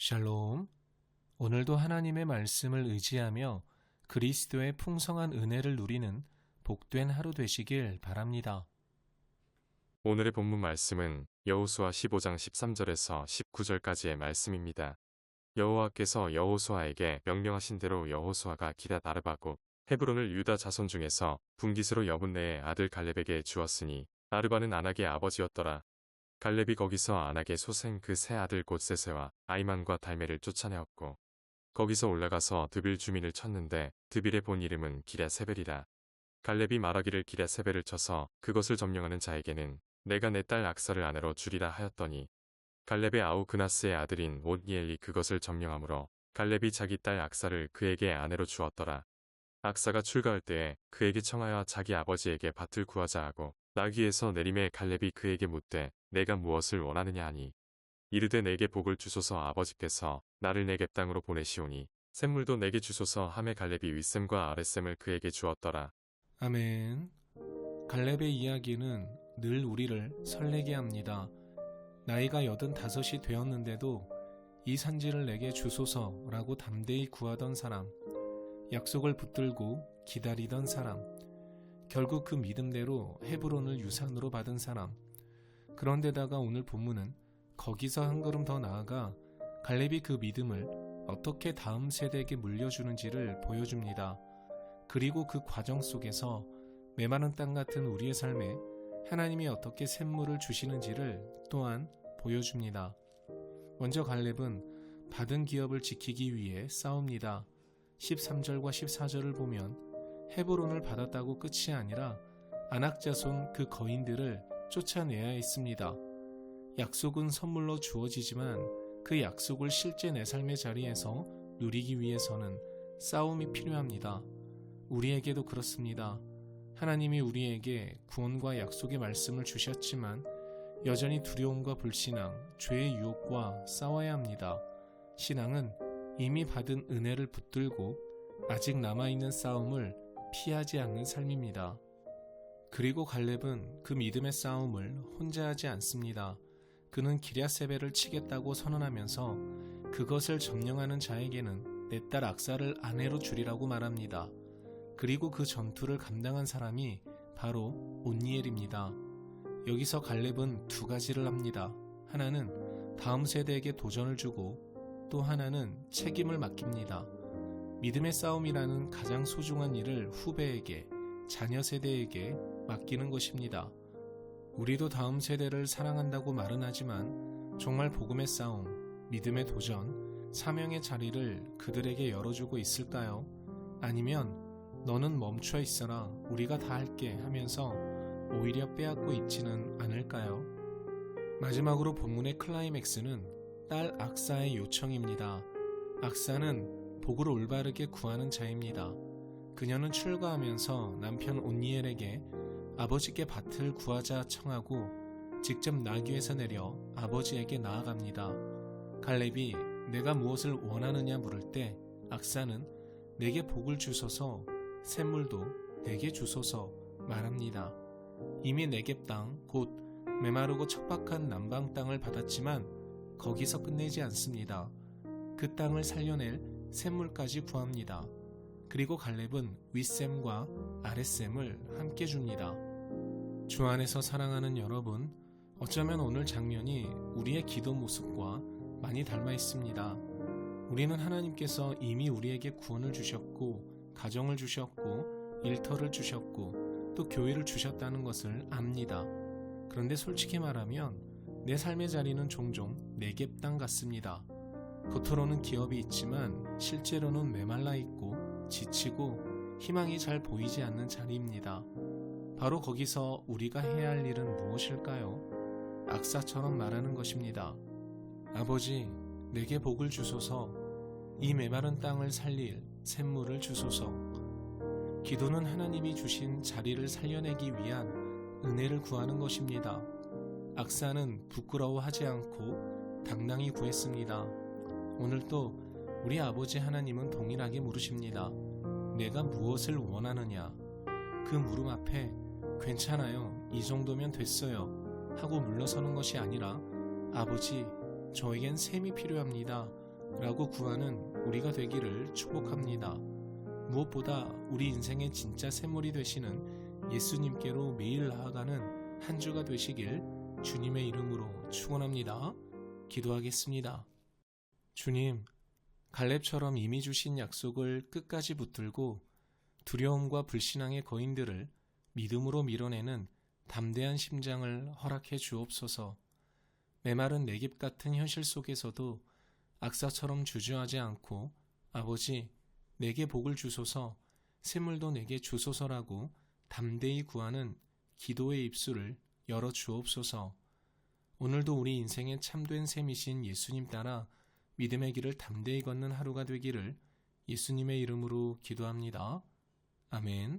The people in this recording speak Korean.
샬롬. 오늘도 하나님의 말씀을 의지하며 그리스도의 풍성한 은혜를 누리는 복된 하루 되시길 바랍니다. 오늘의 본문 말씀은 여호수아 15장 13절에서 19절까지의 말씀입니다. 여호와께서 여호수아에게 명령하신 대로 여호수아가 기다 나르바고 헤브론을 유다 자손 중에서 분기스로 여분네의 아들 갈렙에게 주었으니 나르바는 아낙의 아버지였더라. 갈렙이 거기서 아낙의 소생 그 세 아들 곧세세와 아이만과 달메를 쫓아내었고 거기서 올라가서 드빌 주민을 쳤는데 드빌의 본 이름은 기랴세벨이라. 갈렙이 말하기를 기랴세벨을 쳐서 그것을 점령하는 자에게는 내가 내 딸 악사를 아내로 주리라 하였더니 갈렙의 아우 그나스의 아들인 온니엘이 그것을 점령하므로 갈렙이 자기 딸 악사를 그에게 아내로 주었더라. 악사가 출가할 때에 그에게 청하여 자기 아버지에게 밭을 구하자 하고 나귀에서 내림에 갈렙이 그에게 묻되 내가 무엇을 원하느냐 하니 이르되 내게 복을 주소서 아버지께서 나를 내겝 땅으로 보내시오니 샘물도 내게 주소서 함에 갈렙이 윗샘과 아랫샘을 그에게 주었더라. 아멘. 갈렙의 이야기는 늘 우리를 설레게 합니다. 나이가 여든 다섯이 되었는데도 이 산지를 내게 주소서라고 담대히 구하던 사람, 약속을 붙들고 기다리던 사람, 결국 그 믿음대로 헤브론을 유산으로 받은 사람. 그런데다가 오늘 본문은 거기서 한 걸음 더 나아가 갈렙이 그 믿음을 어떻게 다음 세대에게 물려주는지를 보여줍니다. 그리고 그 과정 속에서 메마른 땅 같은 우리의 삶에 하나님이 어떻게 샘물을 주시는지를 또한 보여줍니다. 먼저 갈렙은 받은 기업을 지키기 위해 싸웁니다. 13절과 14절을 보면 헤브론을 받았다고 끝이 아니라 안악자손 그 거인들을 쫓아내야 했습니다. 약속은 선물로 주어지지만 그 약속을 실제 내 삶의 자리에서 누리기 위해서는 싸움이 필요합니다. 우리에게도 그렇습니다. 하나님이 우리에게 구원과 약속의 말씀을 주셨지만 여전히 두려움과 불신앙, 죄의 유혹과 싸워야 합니다. 신앙은 이미 받은 은혜를 붙들고 아직 남아있는 싸움을 피하지 않는 삶입니다. 그리고 갈렙은 그 믿음의 싸움을 혼자 하지 않습니다. 그는 기랴세벨을 치겠다고 선언하면서 그것을 점령하는 자에게는 내 딸 악사를 아내로 주리라고 말합니다. 그리고 그 전투를 감당한 사람이 바로 온니엘입니다. 여기서 갈렙은 두 가지를 합니다. 하나는 다음 세대에게 도전을 주고 또 하나는 책임을 맡깁니다. 믿음의 싸움이라는 가장 소중한 일을 후배에게, 자녀 세대에게 맡기는 것입니다. 우리도 다음 세대를 사랑한다고 말은 하지만 정말 복음의 싸움, 믿음의 도전, 사명의 자리를 그들에게 열어주고 있을까요? 아니면 너는 멈춰 있어라 우리가 다 할게 하면서 오히려 빼앗고 있지는 않을까요? 마지막으로 본문의 클라이맥스는 딸 악사의 요청입니다. 악사는 복을 올바르게 구하는 자입니다. 그녀는 출가하면서 남편 온니엘에게 아버지께 밭을 구하자 청하고 직접 나귀에서 내려 아버지에게 나아갑니다. 갈렙이 내가 무엇을 원하느냐 물을 때 악사는 내게 복을 주소서 샘물도 내게 주소서 말합니다. 이미 내게 땅, 곧 메마르고 척박한 남방 땅을 받았지만 거기서 끝내지 않습니다. 그 땅을 살려낼 샘물까지 구합니다. 그리고 갈렙은 윗샘과 아랫샘을 함께 줍니다. 주 안에서 사랑하는 여러분, 어쩌면 오늘 장면이 우리의 기도 모습과 많이 닮아 있습니다. 우리는 하나님께서 이미 우리에게 구원을 주셨고, 가정을 주셨고, 일터를 주셨고, 또 교회를 주셨다는 것을 압니다. 그런데 솔직히 말하면 내 삶의 자리는 종종 내갭 땅 같습니다. 겉으로는 기업이 있지만 실제로는 메말라 있고 지치고 희망이 잘 보이지 않는 자리입니다. 바로 거기서 우리가 해야 할 일은 무엇일까요? 악사처럼 말하는 것입니다. 아버지, 내게 복을 주소서. 이 메마른 땅을 살릴 샘물을 주소서. 기도는 하나님이 주신 자리를 살려내기 위한 은혜를 구하는 것입니다. 악사는 부끄러워하지 않고 당당히 구했습니다. 오늘도 우리 아버지 하나님은 동일하게 물으십니다. 내가 무엇을 원하느냐? 그 물음 앞에 괜찮아요. 이 정도면 됐어요. 하고 물러서는 것이 아니라 아버지, 저에겐 샘이 필요합니다. 라고 구하는 우리가 되기를 축복합니다. 무엇보다 우리 인생의 진짜 샘물이 되시는 예수님께로 매일 나아가는 한 주가 되시길 주님의 이름으로 축원합니다. 기도하겠습니다. 주님, 갈렙처럼 이미 주신 약속을 끝까지 붙들고 두려움과 불신앙의 거인들을 믿음으로 밀어내는 담대한 심장을 허락해 주옵소서. 메마른 내깁 같은 현실 속에서도 악사처럼 주저하지 않고 아버지 내게 복을 주소서 샘물도 내게 주소서라고 담대히 구하는 기도의 입술을 열어 주옵소서. 오늘도 우리 인생의 참된 셈이신 예수님 따라 믿음의 길을 담대히 걷는 하루가 되기를 예수님의 이름으로 기도합니다. 아멘.